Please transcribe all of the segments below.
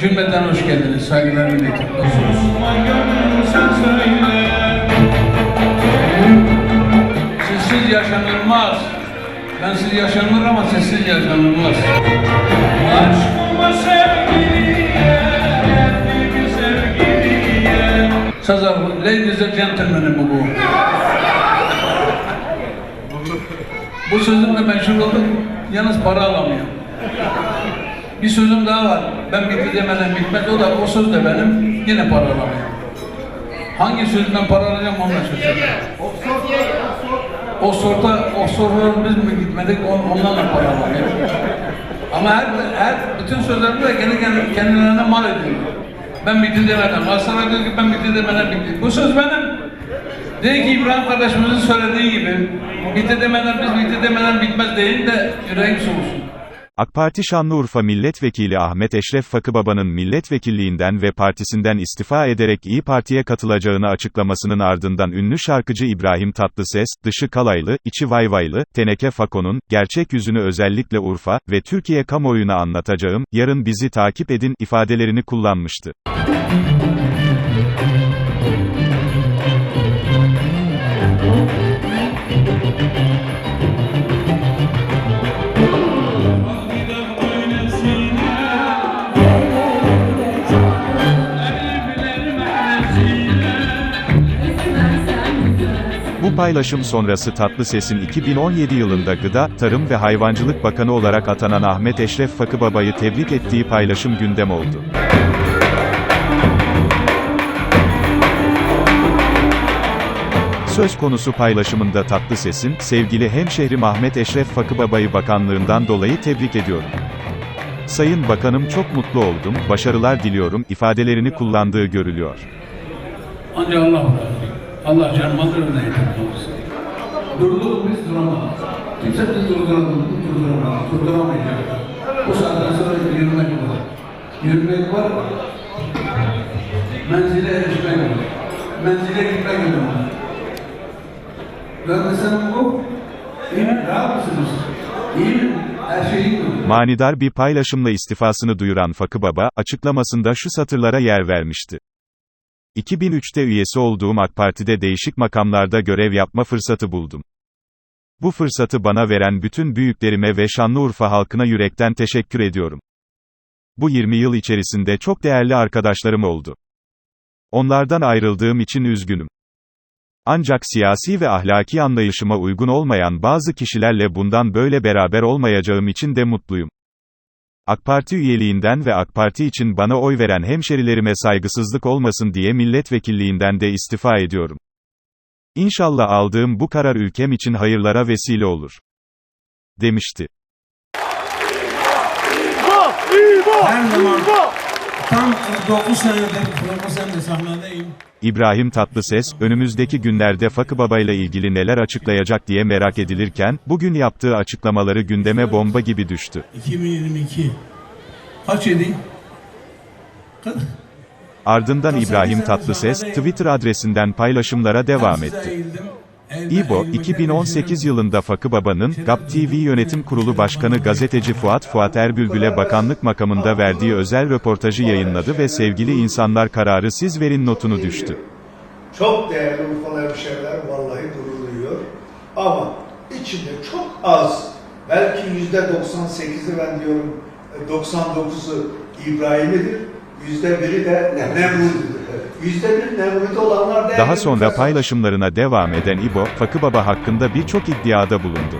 Cümleten hoş geldiniz. Saygılar milletim. Sessiz yaşanılmaz. Ben siz yaşanır ama sessiz yaşanılmaz. Aşkıma sevgiliye, bir sevgiliye. Ladies and gentlemen'im bu bu. Bu sözümle meşhur oldum. Yalnız para alamıyorum. Bir sözüm daha var. Ben bitti demeden bitmez. O da o söz de benim. Yine para alamıyorum. Hangi sözümden para alacağım onunla şaşırıyorum. O sorta, o sorular biz mi gitmedik on- ondan da para alamıyorum. Ama her, her bütün sözlerimde de kendi kendi- kendilerine mal ediyorlar. Ben bitti demeden. Galatasaray diyor ki ben bitti demeden bitti. Bu söz benim. Dedi ki İbrahim kardeşimizin söylediği gibi bitti demeden biz bitti demeden bitmez deyin de yüreğim soğusun. AK Parti Şanlıurfa Milletvekili Ahmet Eşref Fakıbaba'nın milletvekilliğinden ve partisinden istifa ederek İyi Parti'ye katılacağını açıklamasının ardından ünlü şarkıcı İbrahim Tatlıses, dışı kalaylı, içi vayvaylı, Teneke Fako'nun, gerçek yüzünü özellikle Urfa ve Türkiye kamuoyuna anlatacağım, yarın bizi takip edin ifadelerini kullanmıştı. Paylaşım sonrası Tatlıses'in 2017 yılında Gıda, Tarım ve Hayvancılık Bakanı olarak atanan Ahmet Eşref Fakıbaba'yı tebrik ettiği paylaşım gündem oldu. Söz konusu paylaşımında Tatlıses'in, sevgili hemşehrim Ahmet Eşref Fakıbaba'yı bakanlığından dolayı tebrik ediyorum. Sayın Bakanım çok mutlu oldum, başarılar diliyorum, ifadelerini kullandığı görülüyor. Ancak Allah Allah canımızı önüne yetirmez. Durduk biz duramayız. Kimse bizi durduramaz, durduramaz, durduramayacak. Bu saatten sonra yürümek var. Yürümek var, menzile erişmek var. Menzile gitmek var. Ben mesela bu, iyi? Rahat mısınız? Şey iyi mi? Manidar bir paylaşımla istifasını duyuran Fakıbaba, açıklamasında şu satırlara yer vermişti. 2003'te üyesi olduğum AK Parti'de değişik makamlarda görev yapma fırsatı buldum. Bu fırsatı bana veren bütün büyüklerime ve Şanlıurfa halkına yürekten teşekkür ediyorum. Bu 20 yıl içerisinde çok değerli arkadaşlarım oldu. Onlardan ayrıldığım için üzgünüm. Ancak siyasi ve ahlaki anlayışıma uygun olmayan bazı kişilerle bundan böyle beraber olmayacağım için de mutluyum. AK Parti üyeliğinden ve AK Parti için bana oy veren hemşerilerime saygısızlık olmasın diye milletvekilliğinden de istifa ediyorum. İnşallah aldığım bu karar ülkem için hayırlara vesile olur. Demişti. Her zaman tam 9 senedir profesyonel sahnedeyim. İbrahim Tatlıses, önümüzdeki günlerde Fakı Baba ile ilgili neler açıklayacak diye merak edilirken, bugün yaptığı açıklamaları gündeme bomba gibi düştü. 2022. Kaç? Kaç? Ardından İbrahim Tatlıses, Twitter adresinden paylaşımlara devam etti. İbo, 2018 yılında Fakı Baba'nın, GAP TV Yönetim Kurulu Başkanı gazeteci Fuat Fuat Erbülbül'e bakanlık makamında verdiği özel röportajı yayınladı ve sevgili insanlar kararı siz verin notunu düştü. Çok değerli Urfalı hemşehriler vallahi gurur duyuyor. Ama içinde çok az, belki yüzde 98'i ben diyorum, 99'u İbrahim'idir. Yüzde biri de Nemrut'udur. Daha sonra paylaşımlarına devam eden İbo, Fakı Baba hakkında birçok iddiada bulundu.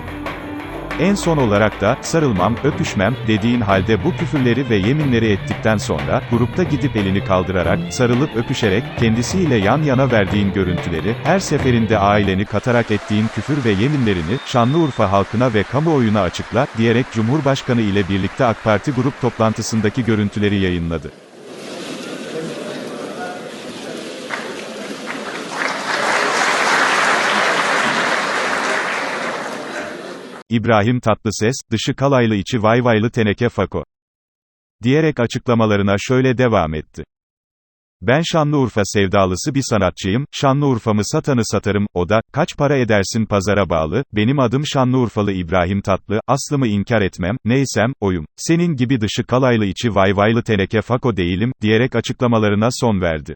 En son olarak da, sarılmam, öpüşmem, dediğin halde bu küfürleri ve yeminleri ettikten sonra, grupta gidip elini kaldırarak, sarılıp öpüşerek, kendisiyle yan yana verdiğin görüntüleri, her seferinde aileni katarak ettiğin küfür ve yeminlerini, Şanlıurfa halkına ve kamuoyuna açıkla, diyerek Cumhurbaşkanı ile birlikte AK Parti grup toplantısındaki görüntüleri yayınladı. İbrahim Tatlıses, dışı kalaylı içi vayvaylı teneke fako. Diyerek açıklamalarına şöyle devam etti. Ben Şanlıurfa sevdalısı bir sanatçıyım, Şanlıurfa'mı satanı satarım, o da, kaç para edersin pazara bağlı, benim adım Şanlıurfalı İbrahim Tatlı, aslımı inkar etmem, neysem, oyum. Senin gibi dışı kalaylı içi vayvaylı teneke fako değilim, diyerek açıklamalarına son verdi.